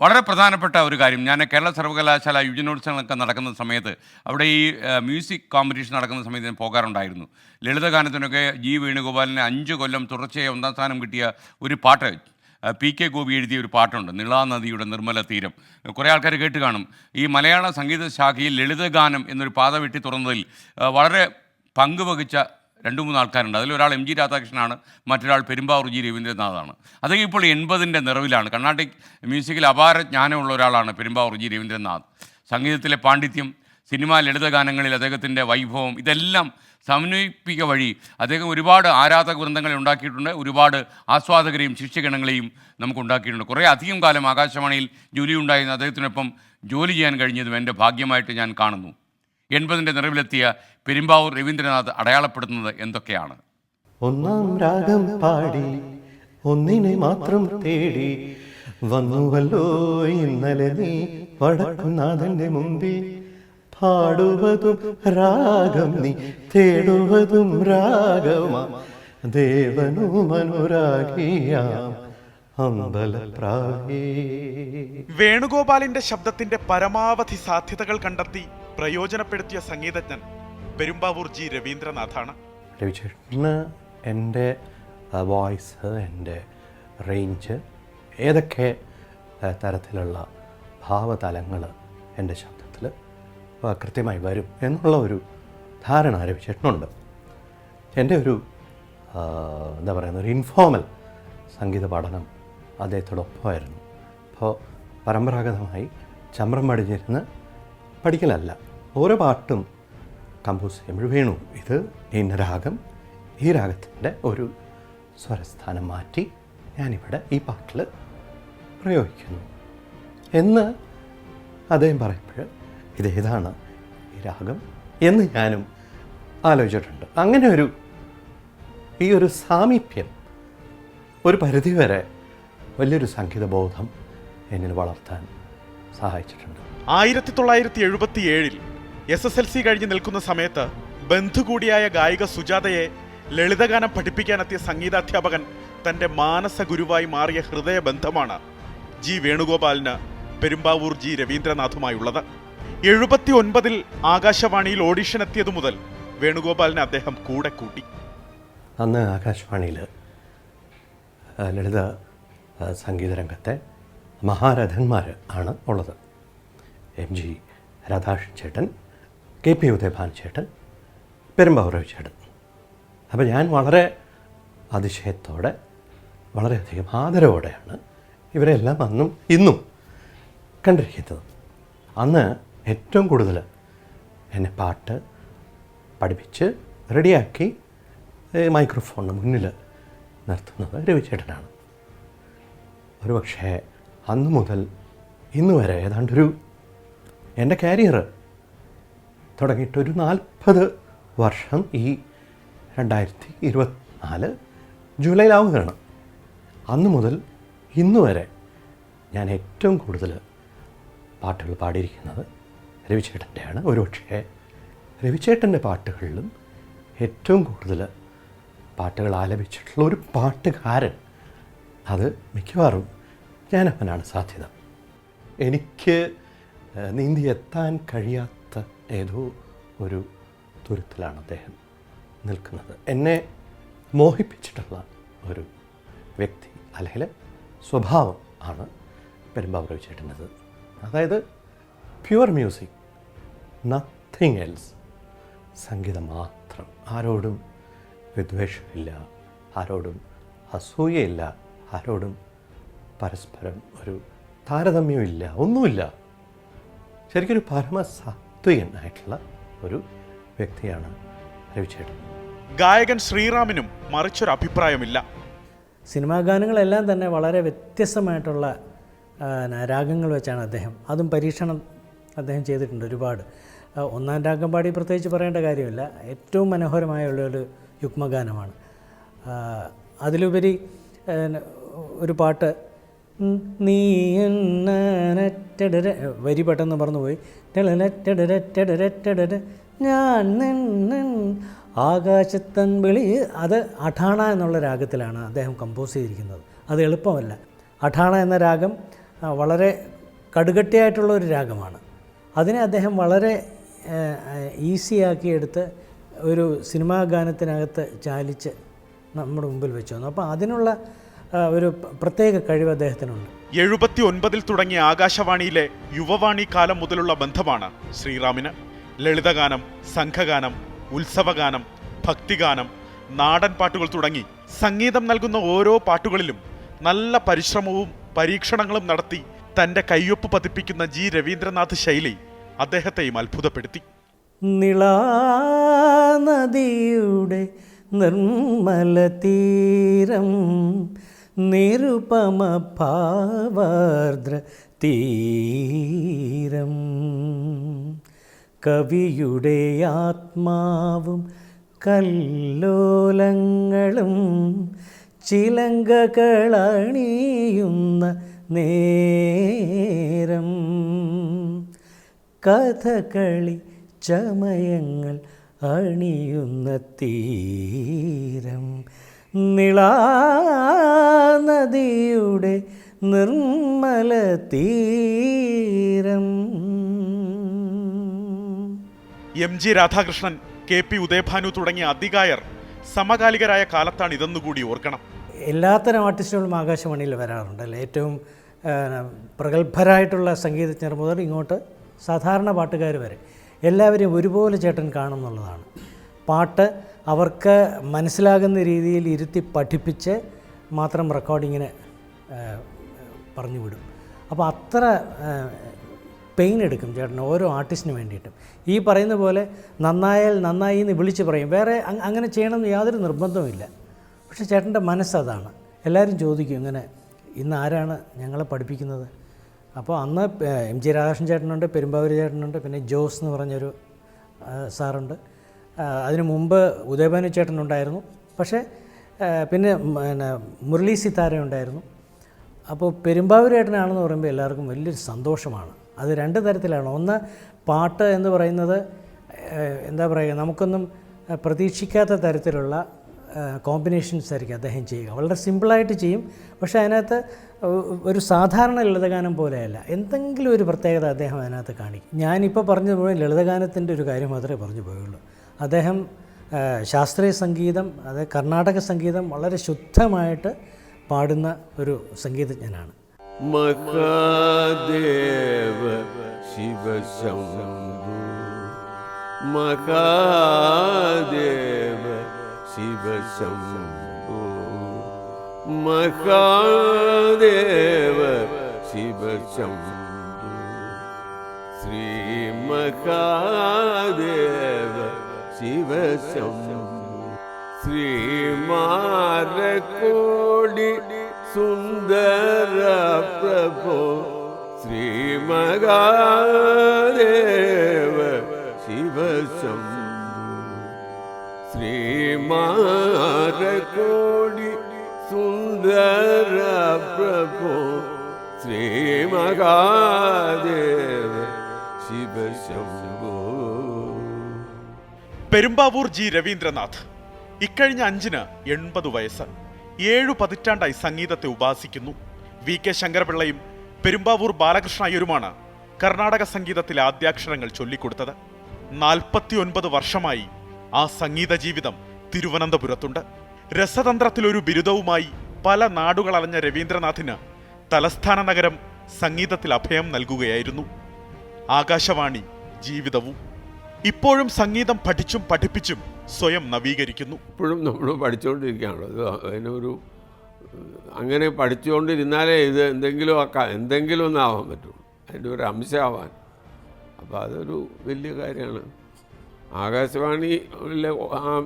വളരെ പ്രധാനപ്പെട്ട ഒരു കാര്യം. ഞാൻ കേരള സർവകലാശാല യുജനോത്സവങ്ങളൊക്കെ നടക്കുന്ന സമയത്ത് അവിടെ ഈ മ്യൂസിക് കോമ്പറ്റീഷൻ നടക്കുന്ന സമയത്ത് ഞാൻ പോകാറുണ്ടായിരുന്നു. ലളിതഗാനത്തിനൊക്കെ ജി വേണുഗോപാലിന് അഞ്ച് കൊല്ലം തുടർച്ചയായി ഒന്നാം സ്ഥാനം കിട്ടിയ ഒരു പാട്ട് പി കെ ഗോപി എഴുതിയ ഒരു പാട്ടുണ്ട് നിളാനദിയുടെ നിർമ്മല തീരം. കുറേ ആൾക്കാർ കേട്ട് കാണും. ഈ മലയാള സംഗീത ശാഖയിൽ ലളിതഗാനം എന്നൊരു പാത വെട്ടി തുറന്നതിൽ വളരെ പങ്കുവഹിച്ച രണ്ട് മൂന്ന് ആൾക്കാരുണ്ട്. അതിലൊരാൾ എം ജി രാധാകൃഷ്ണനാണ് മറ്റൊരാൾ പെരുമ്പാവൂർ ജി രവീന്ദ്രനാഥാണ്. അദ്ദേഹം ഇപ്പോൾ എൺപതിന്റെ നിറവിലാണ്. കർണാട്ടിക് മ്യൂസിക്കിൽ അപാര ജ്ഞാനമുള്ള ഒരാളാണ് പെരുമ്പാവൂർ ജി രവീന്ദ്രനാഥ്. സംഗീതത്തിലെ പാണ്ഡിത്യം സിനിമ ലളിതഗാനങ്ങളിൽ അദ്ദേഹത്തിന്റെ വൈഭവം ഇതെല്ലാം സമന്വയിപ്പിക്കുക വഴി അദ്ദേഹം ഒരുപാട് ആരാധക വൃന്ദങ്ങളെ ഉണ്ടാക്കിയിട്ടുണ്ട്. ഒരുപാട് ആസ്വാദകരെയും ശിഷ്യഗണങ്ങളെയും നമുക്ക് ഉണ്ടാക്കിയിട്ടുണ്ട്. കുറേ അധികം കാലം ആകാശവാണിയിൽ ജോലി ഉണ്ടായിരുന്ന അദ്ദേഹത്തിനൊപ്പം ജോലി ചെയ്യാൻ കഴിഞ്ഞതും എന്റെ ഭാഗ്യമായിട്ട് ഞാൻ കാണുന്നു. എൺപതിന്റെ നിറവിലെത്തിയ പെരുമ്പാവൂർ രവീന്ദ്രനാഥ് അടയാളപ്പെടുത്തുന്നത് എന്തൊക്കെയാണ്? ഒന്നാം രാഗം പാടി ഒന്നിനെ മാത്രം തേടി വന്നുവല്ലോ ഇന്നലെ നീ വടക്കുനാഥന്റെ മുമ്പിൽ. പാടുവതും രാഗം നീ തേടുവതും രാഗമാ ദേവനു മനുരാഗിയാം വേണുഗോപാലിന്റെ ശബ്ദത്തിന്റെ പരമാവധി സാധ്യതകൾ കണ്ടെത്തി പ്രയോജനപ്പെടുത്തിയ സംഗീതജ്ഞൻ പെരുമ്പാവൂർ ജി രവീന്ദ്രനാഥാണ്. രവിചേട്ടന് എന്റെ വോയിസ് എന്റെ റേഞ്ച് ഏതൊക്കെ തരത്തിലുള്ള ഭാവതലങ്ങൾ എന്റെ ശബ്ദത്തിൽ കൃത്യമായി വരും എന്നുള്ള ഒരു ധാരണ രവിചേട്ടനുണ്ട്. എന്റെ ഒരു എന്താ പറയുന്ന ഒരു ഇൻഫോമൽ സംഗീത പഠനം അദ്ദേഹത്തോടൊപ്പമായിരുന്നു. അപ്പോൾ പരമ്പരാഗതമായി ചമ്രം പടിഞ്ഞിരുന്ന് പഠിക്കലല്ല. ഓരോ പാട്ടും കമ്പോസ് ചെയ്യുമ്പോൾ വേണു. ഇത് ഇന്ന രാഗം ഈ രാഗത്തിന്റെ ഒരു സ്വരസ്ഥാനം മാറ്റി ഞാനിവിടെ ഈ പാട്ടിൽ പ്രയോഗിക്കുന്നു. എന്ന് അദ്ദേഹം പറയുമ്പോൾ ഇതേതാണ് ഈ രാഗം എന്ന് ഞാനും ആലോചിച്ചിട്ടുണ്ട്. അങ്ങനെ ഒരു ഈ ഒരു സാമീപ്യം ഒരു പരിധിവരെ വലിയൊരു സംഗീത ബോധം എന്നിൽ വളർത്താൻ സഹായിച്ചിട്ടുണ്ട്. ആയിരത്തി തൊള്ളായിരത്തി എഴുപത്തി ഏഴിൽ എസ് എസ് എൽ സി കഴിഞ്ഞ് നിൽക്കുന്ന സമയത്ത് ബന്ധു കൂടിയായ ഗായിക സുജാതയെ ലളിതഗാനം പഠിപ്പിക്കാനെത്തിയ സംഗീതാധ്യാപകൻ തന്റെ മാനസ ഗുരുവായി മാറിയ ഹൃദയബന്ധമാണ് ജി വേണുഗോപാലിന് പെരുമ്പാവൂർ ജി രവീന്ദ്രനാഥുമായുള്ളത്. എഴുപത്തി ഒൻപതിൽ ആകാശവാണിയിൽ ഓഡിഷൻ എത്തിയതു മുതൽ വേണുഗോപാലിനെ അദ്ദേഹം കൂടെ കൂട്ടി. അന്ന് ആകാശവാണിയിൽ ലളിത സംഗീതരംഗത്തെ സംഗീത മഹാരഥന്മാർ ആണ് ഉള്ളത്. എം ജി രാധാകൃഷ്ണൻ ചേട്ടൻ കെ പി ഉദയഭാൻ ചേട്ടൻ പെരുമ്പാവൂർ രവി ചേട്ടൻ അപ്പോൾ ഞാൻ വളരെ അതിശയത്തോടെ വളരെയധികം ആദരവോടെയാണ് ഇവരെല്ലാം അന്നും ഇന്നും കണ്ടിരിക്കുന്നത്. അന്ന് ഏറ്റവും കൂടുതൽ എന്നെ പാട്ട് പഠിപ്പിച്ച് റെഡിയാക്കി മൈക്രോഫോണിന് മുന്നിൽ നിർത്തുന്നത് രവിചേട്ടനാണ്. ഒരുപക്ഷേ അന്ന് മുതൽ ഇന്നുവരെ ഏതാണ്ടൊരു എന്റെ കാരിയർ തുടങ്ങിയിട്ടൊരു നാൽപ്പത് വർഷം ഈ രണ്ടായിരത്തി ഇരുപത്തിനാല് ജൂലൈയിലാവുകയാണ് അന്ന് മുതൽ ഇന്ന് വരെ ഞാൻ ഏറ്റവും കൂടുതൽ പാട്ടുകൾ പാടിയിരിക്കുന്നത് രവിചേട്ടന്റെയാണ്. ഒരുപക്ഷേ രവിചേട്ടന്റെ പാട്ടുകളിലും ഏറ്റവും കൂടുതൽ പാട്ടുകൾ ആലപിച്ചിട്ടുള്ള ഒരു പാട്ടുകാരൻ അത് മിക്കവാറും ഞാനപ്പനാണ് സാധ്യത. എനിക്ക് നീന്തി എത്താൻ കഴിയാത്ത ഏതോ ഒരു തുരുത്തിലാണ് അദ്ദേഹം നിൽക്കുന്നത്. എന്നെ മോഹിപ്പിച്ചിട്ടുള്ള ഒരു വ്യക്തി അല്ലെങ്കിൽ സ്വഭാവം ആണ് പെരുമ്പാവൂർ ചേട്ടന്റെത്. അതായത് പ്യുവർ മ്യൂസിക് നത്തിങ് എൽസ് സംഗീതം മാത്രം. ആരോടും വിദ്വേഷമില്ല ആരോടും അസൂയയില്ല ആരോടും പരസ്പരം ഒരു താരതമ്യമില്ല ഒന്നുമില്ല. ശരിക്കൊരു പരമസാത്വികനായിട്ടുള്ള ഒരു വ്യക്തിയാണ് രവിചേട്ടൻ. ഗായകൻ ശ്രീറാമിനും മറിച്ചൊരു അഭിപ്രായമില്ല. സിനിമാ ഗാനങ്ങളെല്ലാം തന്നെ വളരെ വ്യത്യസ്തമായിട്ടുള്ള രാഗങ്ങൾ വെച്ചാണ് അദ്ദേഹം. അതും പരീക്ഷണം അദ്ദേഹം ചെയ്തിട്ടുണ്ട് ഒരുപാട്. ഒന്നാം രാഗം പാടി പ്രത്യേകിച്ച് പറയേണ്ട കാര്യമില്ല. ഏറ്റവും മനോഹരമായുള്ള ഒരു യുഗ്മഗാനമാണ്. അതിലുപരി ഒരു പാട്ട് നീ വരി പെട്ടെന്ന് മറന്നുപോയി. ഞാൻ ആകാശത്തൻ വിളി അത് അഠാണ എന്നുള്ള രാഗത്തിലാണ് അദ്ദേഹം കമ്പോസ് ചെയ്തിരിക്കുന്നത്. അത് എളുപ്പമല്ല. അഠാണ എന്ന രാഗം വളരെ കടുകട്ടിയായിട്ടുള്ള ഒരു രാഗമാണ്. അതിനെ അദ്ദേഹം വളരെ ഈസിയാക്കിയെടുത്ത് ഒരു സിനിമാ ഗാനത്തിനകത്ത് ചാലിച്ച് നമ്മുടെ മുമ്പിൽ വെച്ചു വന്നു. അപ്പോൾ അതിനുള്ള ഒരു പ്രത്യേക കഴിവ് അദ്ദേഹത്തിനുണ്ട്. എഴുപത്തി ഒൻപതിൽ തുടങ്ങിയ ആകാശവാണിയിലെ യുവവാണി കാലം മുതലുള്ള ബന്ധമാണ് ശ്രീറാമിന്. ലളിതഗാനം സംഘഗാനം ഉത്സവഗാനം ഭക്തിഗാനം നാടൻ പാട്ടുകൾ തുടങ്ങി സംഗീതം നൽകുന്ന ഓരോ പാട്ടുകളിലും നല്ല പരിശ്രമവും പരീക്ഷണങ്ങളും നടത്തി തന്റെ കയ്യൊപ്പ് പതിപ്പിക്കുന്ന ജി രവീന്ദ്രനാഥ് ശൈലി അദ്ദേഹത്തെയും അത്ഭുതപ്പെടുത്തി. നിളാനദിയുടെ നിർമ്മല തീരം നിരുപമ തീരം കവിയുടെ ആത്മാവും കല്ലോലങ്ങളും ചിലങ്കകളണിയുന്ന നേരം. കഥകളി ചമയങ്ങൾ അണിയുന്ന തീരം. നിളാനദിയുടെ നിർമ്മല തീരം. M G Radhakrishnan K P Udayabhanu തുടങ്ങിയ അധികായർ സമകാലികരായ കാലത്താണ് ഇതെന്നുകൂടി ഓർക്കണം. എല്ലാത്തരം ആർട്ടിസ്റ്റുകളും ആകാശവാണിയിൽ വരാറുണ്ട് അല്ലേ? ഏറ്റവും പ്രഗത്ഭരായിട്ടുള്ള സംഗീതജ്ഞർ മുതൽ ഇങ്ങോട്ട് സാധാരണ പാട്ടുകാർ വരെ. എല്ലാവരെയും ഒരുപോലെ ചേട്ടൻ കാണും എന്നുള്ളതാണ്. പാട്ട് അവർക്ക് മനസ്സിലാകുന്ന രീതിയിൽ ഇരുത്തി പഠിപ്പിച്ച് മാത്രം റെക്കോർഡിങ്ങിന് പറഞ്ഞു വിടും. അപ്പോൾ അത്ര പെയിൻ എടുക്കും ചേട്ടൻ ഓരോ ആർട്ടിസ്റ്റിന് വേണ്ടിയിട്ടും. ഈ പറയുന്ന പോലെ നന്നായാൽ നന്നായി എന്ന് വിളിച്ച് പറയും. വേറെ അങ്ങനെ ചെയ്യണമെന്ന് യാതൊരു നിർബന്ധവുമില്ല. പക്ഷേ ചേട്ടന്റെ മനസ്സതാണ് എല്ലാവരും ചോദിക്കും ഇങ്ങനെ ഇന്ന് ആരാണ് ഞങ്ങളെ പഠിപ്പിക്കുന്നത്? അപ്പോൾ അന്ന് എം ജി രാധാകൃഷ്ണൻ ചേട്ടനുണ്ട് പെരുമ്പാവൂർ ചേട്ടനുണ്ട് പിന്നെ ജോസ് എന്ന് പറഞ്ഞൊരു സാറുണ്ട്. അതിനു മുമ്പ് ഉദയഭാനു ചേട്ടനുണ്ടായിരുന്നു പക്ഷേ പിന്നെ പിന്നെ മുരളി സിത്താര ഉണ്ടായിരുന്നു. അപ്പോൾ പെരുമ്പാവൂരേട്ടനാണെന്ന് പറയുമ്പോൾ എല്ലാവർക്കും വലിയൊരു സന്തോഷമാണ്. അത് രണ്ട് തരത്തിലാണ്. ഒന്ന് പാട്ട് എന്ന് പറയുന്നത് എന്താ പറയുക നമുക്കൊന്നും പ്രതീക്ഷിക്കാത്ത തരത്തിലുള്ള കോമ്പിനേഷൻസ് ആയിരിക്കും അദ്ദേഹം ചെയ്യുക. വളരെ സിമ്പിളായിട്ട് ചെയ്യും. പക്ഷേ അതിനകത്ത് ഒരു സാധാരണ ലളിതഗാനം പോലെയല്ല. എന്തെങ്കിലും ഒരു പ്രത്യേകത അദ്ദേഹം അതിനകത്ത് കാണിക്കും. ഞാനിപ്പോൾ പറഞ്ഞു മുഴുവൻ ലളിതഗാനത്തിന്റെ ഒരു കാര്യം മാത്രമേ പറഞ്ഞു പോയുള്ളൂ. അദ്ദേഹം ശാസ്ത്രീയ സംഗീതം അത് കർണാടക സംഗീതം വളരെ ശുദ്ധമായിട്ട് പാടുന്ന ഒരു സംഗീതജ്ഞനാണ്. മഹാദേവ ശിവശംഭു മഹാദേവ ശിവശംഭു മഹാദേവ ശിവശംഭു ശ്രീ മഹാദേവ ശിവശംഭു. ശ്രീമാരക്കോടി സുന്ദര പ്രഭോ ശ്രീമകാദേവ ശിവശംഭു. ശ്രീമാരക്കോടി സുന്ദര പ്രഭോ ശിവശംഭു. പെരുമ്പാവൂർ ജി രവീന്ദ്രനാഥ്. ഇക്കഴിഞ്ഞ അഞ്ചിന് എൺപത് വയസ്സ്. ഏഴു പതിറ്റാണ്ടായി സംഗീതത്തെ ഉപാസിക്കുന്നു. വി കെ ശങ്കരപിള്ളയും പെരുമ്പാവൂർ ബാലകൃഷ്ണ അയ്യരുമാണ് കർണാടക സംഗീതത്തിലെ ആദ്യാക്ഷരങ്ങൾ ചൊല്ലിക്കൊടുത്തത്. നാൽപ്പത്തിയൊൻപത് വർഷമായി ആ സംഗീത ജീവിതം തിരുവനന്തപുരത്തുണ്ട്. രസതന്ത്രത്തിലൊരു ബിരുദവുമായി പല നാടുകൾ അലഞ്ഞ രവീന്ദ്രനാഥിന് തലസ്ഥാന നഗരം സംഗീതത്തിൽ അഭയം നൽകുകയായിരുന്നു. ആകാശവാണി ജീവിതവും. ഇപ്പോഴും സംഗീതം പഠിച്ചും പഠിപ്പിച്ചും സ്വയം നവീകരിക്കുന്നു. ഇപ്പോഴും നമ്മൾ പഠിച്ചുകൊണ്ടിരിക്കുകയാണ്. അത് അതിനൊരു അങ്ങനെ പഠിച്ചുകൊണ്ടിരുന്നാലേ ഇത് എന്തെങ്കിലും ആക്കാം എന്തെങ്കിലും ഒന്നാവാൻ പറ്റുള്ളൂ അതിന്റെ ഒരു അംശമാവാൻ. അപ്പോൾ അതൊരു വലിയ കാര്യമാണ്. ആകാശവാണിയിലെ ആ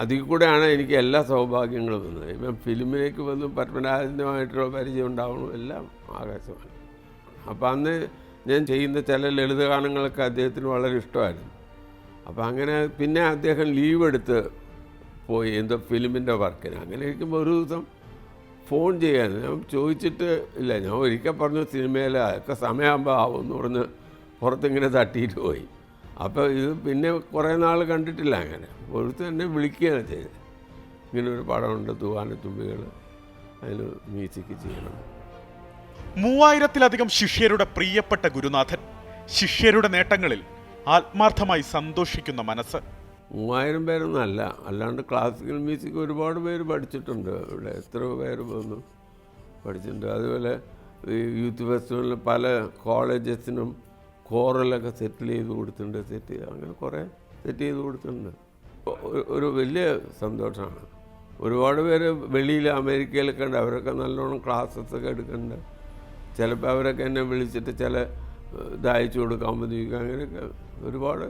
അതിൽ കൂടെയാണ് എനിക്ക് എല്ലാ സൗഭാഗ്യങ്ങളും വന്നത്. ഇപ്പം ഫിലിമിലേക്ക് വന്നു പത്മനാഭനുമായിട്ടുള്ള പരിചയം ഉണ്ടാവണം എല്ലാം ആകാശവാണി. അപ്പം അന്ന് ഞാൻ ചെയ്യുന്ന ചില ലളിതഗാനങ്ങളൊക്കെ അദ്ദേഹത്തിന് വളരെ ഇഷ്ടമായിരുന്നു. അപ്പോൾ അങ്ങനെ പിന്നെ അദ്ദേഹം ലീവ് എടുത്ത് പോയി എന്തോ ഫിലിമിന്റെ വർക്കിന്. അങ്ങനെ ഇരിക്കുമ്പോൾ ഒരു ദിവസം ഫോൺ ചെയ്യാൻ ഞാൻ ചോദിച്ചിട്ട് ഇല്ല ഞാൻ ഒരിക്കൽ പറഞ്ഞു സിനിമയിൽ അതൊക്കെ സമയമാകുമ്പോൾ ആവും എന്ന് പറഞ്ഞ് പുറത്തിങ്ങനെ തട്ടിയിട്ട് പോയി. അപ്പോൾ ഇത് പിന്നെ കുറേ നാൾ കണ്ടിട്ടില്ല അങ്ങനെ. ഒരുത്ത് എന്നെ വിളിക്കുകയാണ് ചെയ്തത്. ഇങ്ങനെ ഒരു പടമുണ്ട് തൂവാനത്തുമ്പികൾ. അതിന് മ്യൂസിക് ചെയ്യണം. മൂവായിരത്തിലധികം ശിഷ്യരുടെ പ്രിയപ്പെട്ട ഗുരുനാഥൻ ശിഷ്യരുടെ നേട്ടങ്ങളിൽ ആത്മാർത്ഥമായി സന്തോഷിക്കുന്ന മനസ്സ്. മൂവായിരം പേരൊന്നല്ല അല്ല അല്ലാണ്ട് ക്ലാസിക്കൽ മ്യൂസിക് ഒരുപാട് പേര് പഠിച്ചിട്ടുണ്ട്. ഇവിടെ എത്ര പേര് വന്നു പഠിച്ചിട്ടുണ്ട്. അതുപോലെ യൂത്ത് ഫെസ്റ്റിവലിൽ പല കോളേജസിനും കോറലൊക്കെ സെറ്റിൽ ചെയ്ത് കൊടുത്തിട്ടുണ്ട് സെറ്റ് ചെയ്ത് അങ്ങനെ കുറേ സെറ്റ് ചെയ്ത് കൊടുത്തിട്ടുണ്ട്. ഒരു വലിയ സന്തോഷമാണ്. ഒരുപാട് പേര് വെളിയിൽ അമേരിക്കയിലൊക്കെ ഉണ്ട് അവരൊക്കെ നല്ലോണം ക്ലാസ്സസ് ഒക്കെ എടുക്കുന്നുണ്ട്. ചിലപ്പോൾ അവരൊക്കെ എന്നെ വിളിച്ചിട്ട് ചില ഇതയച്ചു കൊടുക്കാൻ മതി അങ്ങനെയൊക്കെ ഒരുപാട്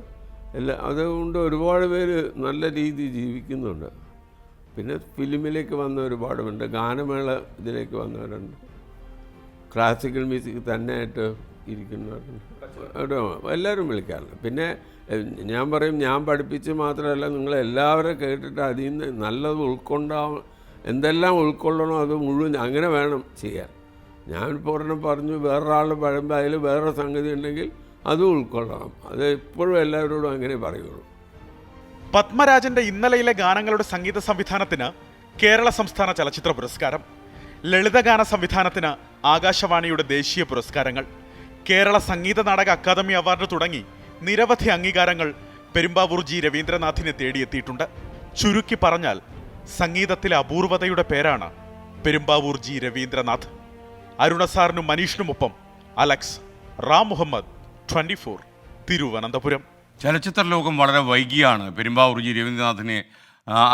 എല്ലാ അതുകൊണ്ട് ഒരുപാട് പേര് നല്ല രീതിയിൽ ജീവിക്കുന്നുണ്ട്. പിന്നെ ഫിലിമിലേക്ക് വന്ന ഒരുപാടുണ്ട് ഗാനമേള ഇതിലേക്ക് വന്നവരുണ്ട്. ക്ലാസിക്കൽ മ്യൂസിക് തന്നെയായിട്ട് ഇരിക്കുന്നവരുണ്ട്. എല്ലാവരും വിളിക്കാറുണ്ട്. പിന്നെ ഞാൻ പറയും ഞാൻ പഠിപ്പിച്ച് മാത്രമല്ല നിങ്ങൾ എല്ലാവരും കേട്ടിട്ട് അതിൽ നിന്ന് നല്ലത് ഉൾക്കൊണ്ടാവും എന്തെല്ലാം ഉൾക്കൊള്ളണോ അത് മുഴുവൻ അങ്ങനെ വേണം ചെയ്യാൻ. ഞാനിപ്പോൾ ഒരെണ്ണം പറഞ്ഞു വേറൊരാൾ പറയുമ്പോൾ അതിൽ വേറെ സംഗതി ഉണ്ടെങ്കിൽ അത് ഉൾക്കൊള്ളണം. അത് എപ്പോഴും എല്ലാവരോടും അങ്ങനെ പറയുള്ളൂ. പത്മരാജന്റെ ഇന്നലെയിലെ ഗാനങ്ങളുടെ സംഗീത സംവിധാനത്തിന് കേരള സംസ്ഥാന ചലച്ചിത്ര പുരസ്കാരം ലളിതഗാന സംവിധാനത്തിന് ആകാശവാണിയുടെ ദേശീയ പുരസ്കാരങ്ങൾ കേരള സംഗീത നാടക അക്കാദമി അവാർഡ് തുടങ്ങി നിരവധി അംഗീകാരങ്ങൾ പെരുമ്പാവൂർ ജി രവീന്ദ്രനാഥിനെ തേടിയെത്തിയിട്ടുണ്ട്. ചുരുക്കി പറഞ്ഞാൽ സംഗീതത്തിലെ അപൂർവതയുടെ പേരാണ് പെരുമ്പാവൂർ ജി രവീന്ദ്രനാഥ്. അരുണസാറിനും മനീഷിനുമൊപ്പം Alex Ram Muhammad twenty four Thiruvananthapuram. ചലച്ചിത്ര ലോകം വളരെ വൈകിയാണ്. പെരുമ്പാവൂർ ജി രവീന്ദ്രനാഥിനെ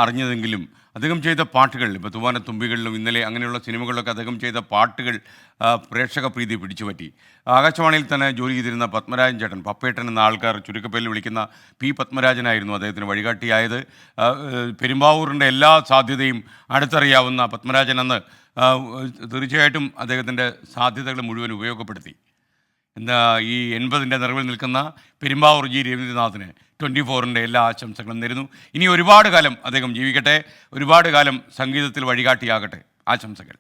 അറിഞ്ഞതെങ്കിലും അദ്ദേഹം ചെയ്ത പാട്ടുകൾ ഇപ്പോൾ തുമ്പികളിലും ഇന്നലെ അങ്ങനെയുള്ള സിനിമകളിലൊക്കെ അദ്ദേഹം ചെയ്ത പാട്ടുകൾ പ്രേക്ഷക പ്രീതി പിടിച്ചുപറ്റി. ആകാശവാണിയിൽ തന്നെ ജോലി ചെയ്തിരുന്ന പത്മരാജൻ ചേട്ടൻ പപ്പേട്ടൻ എന്ന ആൾക്കാർ ചുരുക്കപ്പേരിൽ വിളിക്കുന്ന പി പത്മരാജനായിരുന്നു അദ്ദേഹത്തിന് വഴികാട്ടിയായത്. പെരുമ്പാവൂരിന്റെ എല്ലാ സാധ്യതയും അടുത്തറിയാവുന്ന പത്മരാജൻ അന്ന് ആ, തീർച്ചയായിട്ടും അദ്ദേഹത്തിന്റെ സാധ്യതകൾ മുഴുവൻ ഉപയോഗപ്പെടുത്തി. എന്താ ഈ എൺപതിന്റെ നിറവിൽ നിൽക്കുന്ന പെരുമ്പാവൂർ ജി രവീന്ദ്രനാഥിന് ട്വന്റി ഫോറിന്റെ എല്ലാ ആശംസകളും നേരുന്നു. ഇനി ഒരുപാട് കാലം അദ്ദേഹം ജീവിക്കട്ടെ. ഒരുപാട് കാലം സംഗീതത്തിൽ വഴികാട്ടിയാകട്ടെ. ആശംസകൾ.